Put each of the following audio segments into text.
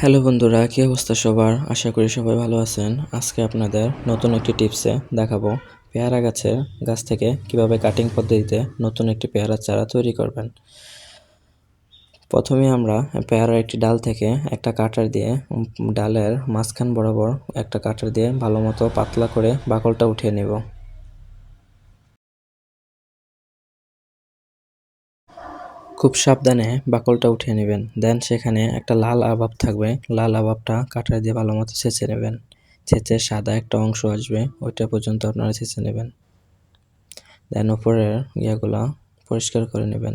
Hello বন্ধুরা, কী অবস্থা সবার? আশা করি সবাই ভালো আছেন। আজকে আপনাদের নতুন একটি টিপসে দেখাবো পেয়ারা গাছের গাছ থেকে কীভাবে কাটিং পদ্ধতিতে নতুন একটি পেয়ারা চারা তৈরি করবেন। প্রথমে আমরা পেয়ারার একটি ডাল থেকে একটা কাটার দিয়ে ডালের মাঝখান বরাবর একটা কাটার দিয়ে ভালো মতো পাতলা করে বাকলটা উঠিয়ে নেব। খুব সাবধানে বাকলটা উঠিয়ে নেবেন। দেন সেখানে একটা লাল আভাব থাকবে। লাল আভাবটা কাটার দিয়ে ভালো মতো ছেঁচে নেবেন। ছেঁচে সাদা একটা অংশ আসবে। ওইটা পর্যন্ত আপনারা ছেঁচে নেবেন। দেন উপরের ইয়েগুলো পরিষ্কার করে নেবেন।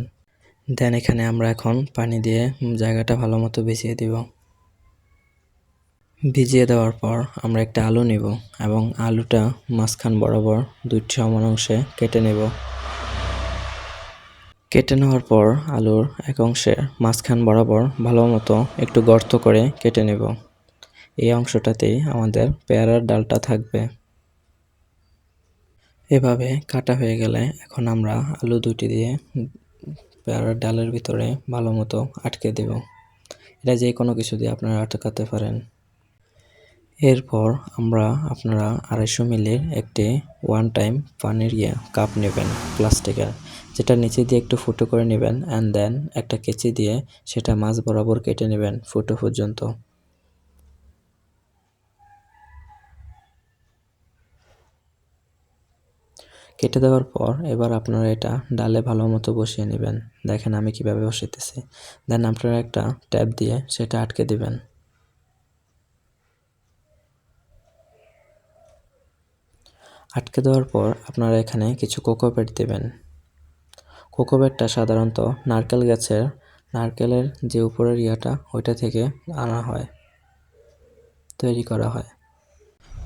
দেন এখানে আমরা এখন পানি দিয়ে জায়গাটা ভালো মতো ভিজিয়ে দিব। ভিজিয়ে দেওয়ার পর আমরা একটা আলু নেব এবং আলুটা মাঝখান বরাবর দুইটি সমান অংশে কেটে নেব। কেটে নেওয়ার পর আলুর এক অংশের মাঝখান বরাবর ভালো মতো একটু গর্ত করে কেটে নেব। এই অংশটাতেই আমাদের পেয়ারার ডালটা থাকবে। এভাবে কাটা হয়ে গেলে এখন আমরা আলু দুটি দিয়ে পেয়ারার ডালের ভিতরে ভালো মতো আটকে দেব। এটা যে কোনো কিছু দিয়ে আপনারা আটকাতে পারেন। এরপর আমরা আপনারা আড়াইশো মিলির একটি ওয়ান টাইম পানির ইয়ে কাপ নেবেন প্লাস্টিকের যেটা নিচে দিয়ে একটু ফুটো করে নেবেন অ্যান্ড দেন একটা কেচি দিয়ে সেটা মাছ বরাবর কেটে নেবেন ফুটো পর্যন্ত। কেটে দেওয়ার পর এবার আপনারা এটা ডালে ভালো মতো বসিয়ে নেবেন। দেখেন আমি কীভাবে বসাইতেছি। দেন আপনারা একটা ট্যাপ দিয়ে সেটা আটকে দেবেন। আটকে দেওয়ার পর আপনারা এখানে কিছু কোকোপেট দেবেন। কোকোপেটটা সাধারণত নারকেল গাছের নারকেলের যে উপরের ইয়াটা, ওইটা থেকে আনা হয়, তৈরি করা হয়।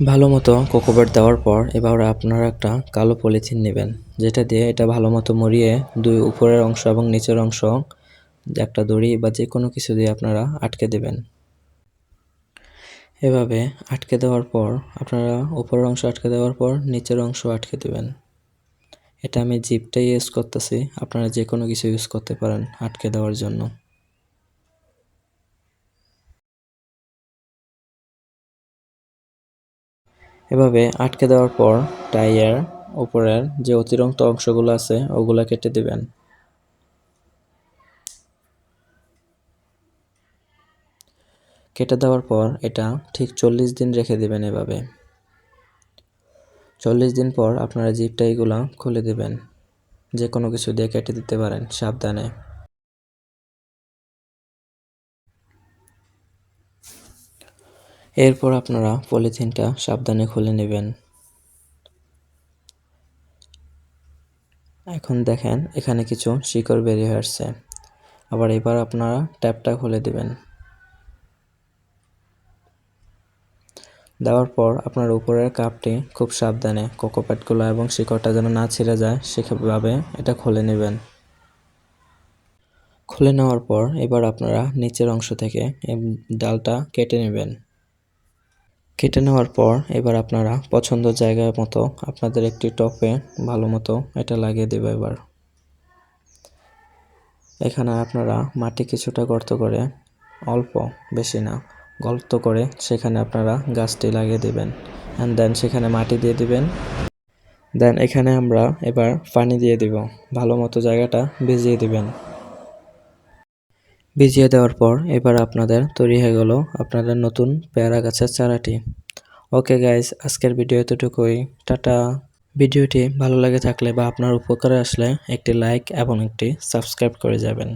ভালো মতো কোকোপেট দেওয়ার পর এবার আপনারা একটা কালো পলিথিন নেবেন, যেটা দিয়ে এটা ভালো মতো মরিয়ে দুই উপরের অংশ এবং নিচের অংশ, একটা দড়ি বা যে কোনো কিছু দিয়ে আপনারা আটকে দেবেন। এভাবে আটকে দেওয়ার পর, আপনারা উপরের অংশ আটকে দেওয়ার পর, নিচের অংশ আটকে দেবেন। এটা আমি জিপটাই ইউজ করতেছি। আপনারা যে কোনো কিছু ইউজ করতে পারেন আটকে দেওয়ার জন্য। এভাবে আটকে দেওয়ার পর টাইয়ের উপরের যে অতিরিক্ত অংশগুলো আছে, ওগুলো কেটে দিবেন। কেটে দেওয়ার পর এটা ঠিক চল্লিশ দিন রেখে দিবেন এভাবে। চল্লিশ দিন পর আপনারা জিপটা এগুলো খুলে দেবেন। যে কোনো কিছু দিয়ে কেটে দিতে পারেন, সাবধানে। এরপর আপনারা পলিথিনটা সাবধানে খুলে নেবেন। এখন দেখেন, এখানে কিছু শিকড় বেরিয়ে আসছে। আবার এবার আপনারা ট্যাপটা খুলে দেবেন। দেওয়ার পর আপনার উপরের কাপটি খুব সাবধানে কোকোপ্যাটগুলো এবং শিকড়টা যেন না ছিঁড়ে যায় সেভাবে এটা খুলে নেবেন। খুলে নেওয়ার পর এবার আপনারা নিচের অংশ থেকে ডালটা কেটে নেবেন। কেটে নেওয়ার পর এবার আপনারা পছন্দ জায়গার মতো আপনাদের একটি টপে ভালো মতো এটা লাগিয়ে দেবে এবার। এখানে আপনারা মাটি কিছুটা গর্ত করে অল্প, বেশি না। গর্ত করে, সেখানে আপনারা গাছটি লাগিয়ে দেবেন। অ্যান্ড দেন সেখানে মাটি দিয়ে দিবেন। দেন এখানে আমরা এবার পানি দিয়ে দিব। ভালো মতো জায়গাটা ভিজিয়ে দিবেন। ভিজিয়ে দেওয়ার পর এবার আপনাদের তৈরি হয়ে গেল আপনাদের নতুন পেয়ারা গাছের চারাটি। ওকে গাইজ আজকের ভিডিও এতটুকুই। টাটা। ভিডিওটি ভালো লাগে থাকলে বা আপনার উপকারে আসলে একটি লাইক এবং একটি সাবস্ক্রাইব করে যাবেন।